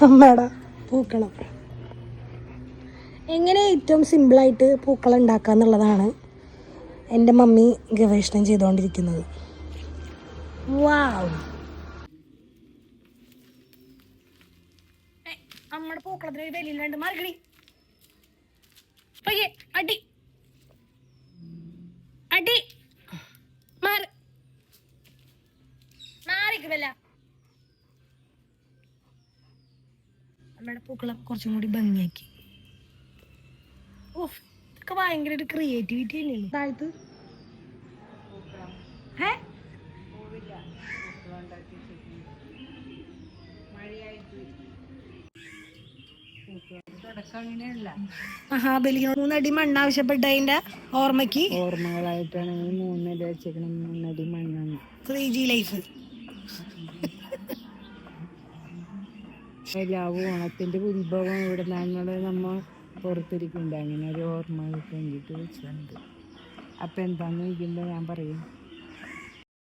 പൂക്കളം. എങ്ങനെ ഏറ്റവും സിമ്പിളായിട്ട് പൂക്കളം ഉണ്ടാക്കുക എന്നുള്ളതാണ് എന്റെ മമ്മി ഗവേഷണം ചെയ്തുകൊണ്ടിരിക്കുന്നത്. വാവ്. അടി. അടി. മാറി. മാറിക്ക് നമ്മുടെ പൂക്കളൊക്കെ കുറച്ചും കൂടി ഭംഗിയാക്കി. ഓഫ് ഇതൊക്കെ ഭയങ്കര ഒരു ക്രിയേറ്റിവിറ്റി തന്നെയാണ്. താഴത്ത് ഏ മൂന്നടി മണ്ണ് ആവശ്യപ്പെട്ടതിന്റെ ഓർമ്മക്ക് ഓർമ്മകളായിട്ടാണ് മൂന്നടി വെച്ചേക്കണം മൂന്നടി മണ്ണാണ്. Three G life. എല്ലാവും ഓണത്തിന്റെ ഉത്ഭവം ഇവിടെ നിന്നാണ് നമ്മ പുറത്തിരിക്കുന്നുണ്ട്. അങ്ങനെ ഒരു ഓർമ്മ വേണ്ടിയിട്ട് വെച്ചിട്ടുണ്ട് അപ്പൊ എന്താന്ന് ചോദിക്കുമ്പോ ഞാൻ പറയും